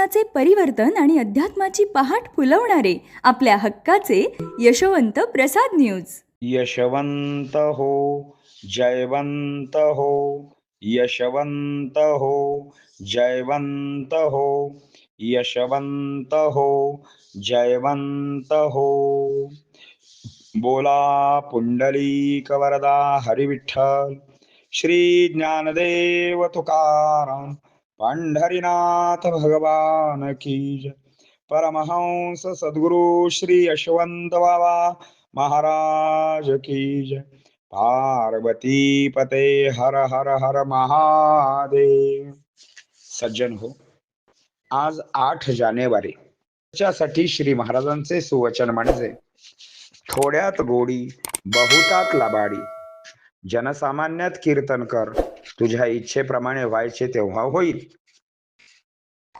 जीवनाचे परिवर्तन आणि अध्यात्माची पहाट फुलवणारे आपल्या हक्काचे यशवंत प्रसाद न्यूज. यशवंत हो जयवंत हो यशवंत हो जयवंत हो यशवंत हो जयवंत हो. बोला पुंडलीक वरदा हरिविठ्ठल श्री ज्ञानदेव तुकाराम. पंढरीनाथ भगवान की जय। परमहंस सद्गुरु श्री यशवंत बाबा महाराज की जय। पार्वती पते हर हर हर महादेव। सज्जन हो आज आठ जानेवारी। त्याच्यासाठी श्री महाराजांचे सुवचन म्हणजे थोड्यात गोडी बहुतात लबाडी। जनसामान्यात कीर्तन कर। तुझ्या इच्छेप्रमाणे व्हायचे तेव्हा होईल.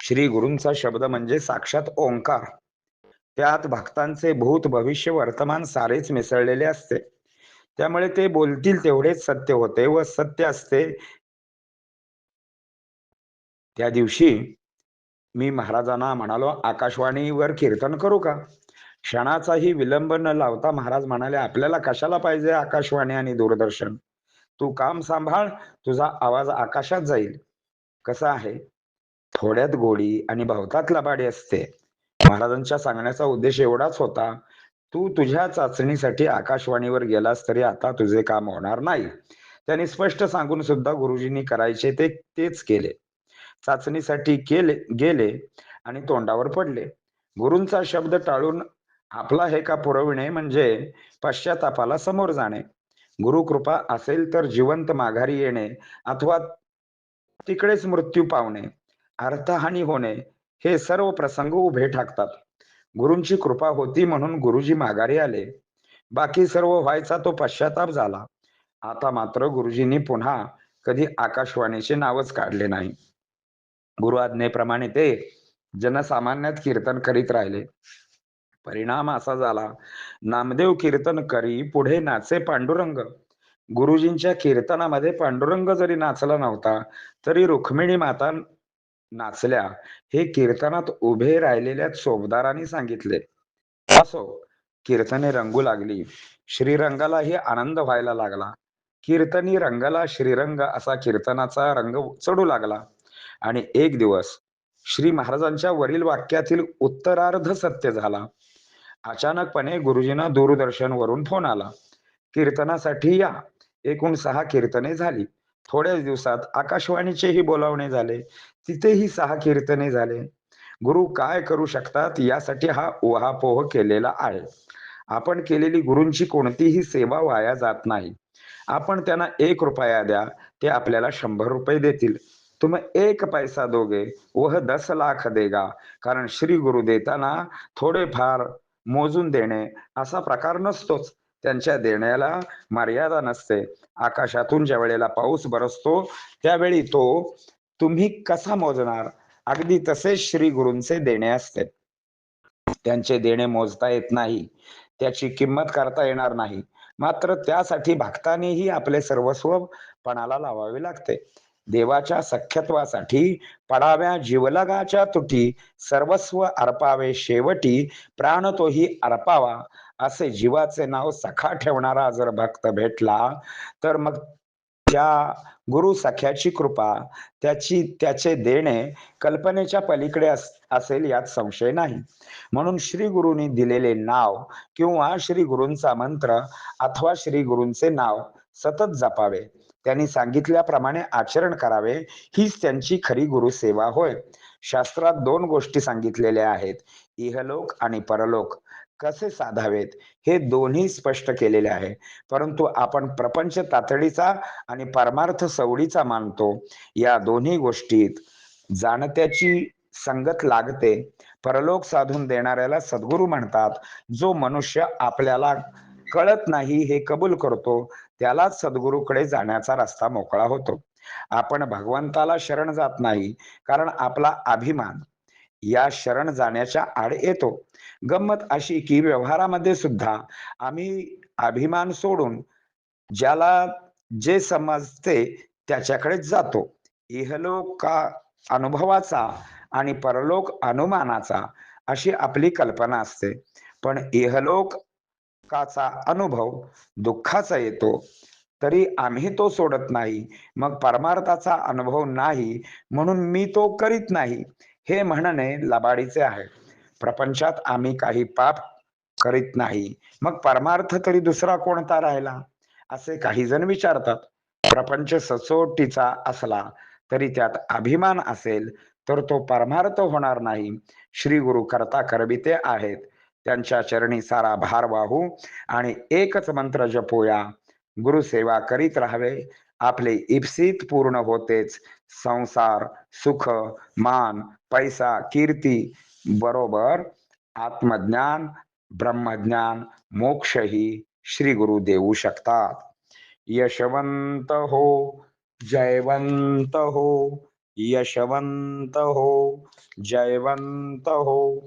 श्री गुरूंचा शब्द म्हणजे साक्षात ओंकार. त्यात भक्तांचे भूत भविष्य वर्तमान सारेच मिसळलेले असते. त्यामुळे ते बोलतील तेवढेच सत्य होते व सत्य असते. त्या दिवशी मी महाराजांना म्हणालो आकाशवाणीवर कीर्तन करू का? क्षणाचाही विलंब न लावता महाराज म्हणाले आपल्याला कशाला पाहिजे आकाशवाणी आणि दूरदर्शन? तू काम सांभाळ तुझा आवाज आकाशात जाईल. कसा आहे? थोड्यात गोडी आणि भवतात लबाडी असते. महाराजांच्या सांगण्याचा उद्देश एवढाच होता तू तुझ्या चाचणीसाठी आकाशवाणीवर गेलास तरी आता तुझे काम होणार नाही. त्यांनी स्पष्ट सांगून सुद्धा गुरुजींनी करायचे ते तेच केले. चाचणीसाठी केले गेले आणि तोंडावर पडले. गुरूंचा शब्द टाळून आपला हे का पुरविणे म्हणजे पश्चातापाला समोर जाणे. गुरु कृपा असेल तर जिवंत माघारी येणे अथवा तिकडेच मृत्यू पावणे अर्थहानी होणे हे सर्व प्रसंग उभे ठाकतात. गुरूंची कृपा होती म्हणून गुरुजी माघारी आले. बाकी सर्व व्हायचा तो पश्चाताप झाला. आता मात्र गुरुजींनी पुन्हा कधी आकाशवाणीचे नावच काढले नाही. गुरु आज्ञेप्रमाणे ते जनसामान्यात कीर्तन करीत राहिले. परिणाम असा झाला. नामदेव कीर्तन करी पुढे नाचे पांडुरंग. गुरुजींच्या कीर्तनामध्ये पांडुरंग जरी नाचला नव्हता तरी रुक्मिणी माता नाचल्या. हे कीर्तनात उभे राहिलेल्या चोबदारांनी सांगितले. असो कीर्तने रंगू लागली. श्रीरंगालाही आनंद व्हायला लागला. कीर्तनी रंगाला श्रीरंग असा कीर्तनाचा रंग चढू लागला. आणि एक दिवस श्री महाराजांच्या वरील वाक्यातील उत्तरार्ध सत्य झाला. अचानकपणे गुरुजींना दूरदर्शन वरून फोन आला. कीर्तनासाठी या. एकूण सहा कीर्तने झाली. थोड्याच दिवसात आकाशवाणीचेही बोलावणे झाले. तिथेही सहा कीर्तने झाले. गुरु काय करू शकतात यासाठी हा उहापोह केलेला आहे. आपण केलेली गुरूंची कोणतीही सेवा वाया जात नाही. आपण त्यांना एक रुपया द्या ते आपल्याला शंभर रुपये देतील. तुम्ही एक पैसा दोगे वह दस लाख देगा. कारण श्री गुरु देताना थोडेफार मोजून देणे असा प्रकार नसतोच. त्यांच्या देण्याला मर्यादा नसते. आकाशातून ज्या वेळेला पाऊस बरसतो त्यावेळी तो तुम्ही कसा मोजणार? अगदी तसेच श्री गुरूंचे देणे असते. त्यांचे देणे मोजता येत नाही. त्याची किंमत करता येणार नाही. मात्र त्यासाठी भक्तानेही आपले सर्वस्व पणाला लावावे लागते. देवाच्या सख्यत्वासाठी पडाव्या जीवलगाच्या तुटी सर्वस्व अर्पावे शेवटी प्राण तोही अर्पावा असे जीवाचे नाव सखा ठेवणारा जर भक्त भेटला तर मग त्या गुरु सख्याची कृपा त्याची त्याचे देणे कल्पनेच्या पलीकडे असेल यात संशय नाही. म्हणून श्री गुरुनी दिलेले नाव किंवा श्री गुरूंचा मंत्र अथवा श्री गुरूंचे नाव सतत जपावे. त्यांनी सांगितल्याप्रमाणे आचरण करावे हीच त्यांची खरी गुरुसेवा होय. शास्त्रात दोन गोष्टी सांगितलेल्या आहेत इहलोक आणि परलोक. कसे साधावेत? हे दोन्ही स्पष्ट केलेले आहे. परंतु आपण प्रपंच तातडीचा आणि परमार्थ सवडीचा मानतो. या दोन्ही गोष्टीत जाणत्याची संगत लागते. परलोक साधून देणाऱ्याला सद्गुरू म्हणतात जो मनुष्य आपल्याला कळत नाही हे कबूल करतो त्यालाच सद्गुरूकडे जाण्याचा रस्ता मोकळा होतो. आपण भगवंताला शरण जात नाही कारण आपला अभिमान या शरण जाण्याच्या आड येतो. गंमत अशी की व्यवहारामध्ये सुद्धा आम्ही अभिमान सोडून ज्याला जे समजते त्याच्याकडे जातो. इहलोका अनुभवाचा आणि परलोक अनुमानाचा अशी आपली कल्पना असते. पण इहलोक इहलोकाचा अनुभव दुःखाचा येतो तरी आम्ही तो सोडत नाही. मग परमार्थाचा अनुभव नाही म्हणून मी तो करीत नाही हे म्हणणे लबाडीचे आहे. प्रपंचात आम्ही काही पाप करीत नाही. मग परमार्थ तरी दुसरा कोणता राहिला? असे काही जण विचारतात. प्रपंच सचोटीचा असला तरी त्यात अभिमान असेल तर तो परमार्थ होणार नाही. श्री गुरु करता करविते आहेत. त्यांच्या चरणी सारा भार वाहू आणि एकच मंत्र जपोया गुरुसेवा करीत राहावे आपले इप्सित पूर्ण होतेच. संसार सुख मान पैसा कीर्ती बरोबर आत्मज्ञान ब्रह्मज्ञान मोक्षही श्री गुरु देऊ शकतात. यशवंत हो जयवंत हो यशवंत हो जयवंत हो.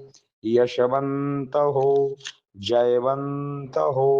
यशवंत हो जयवंत हो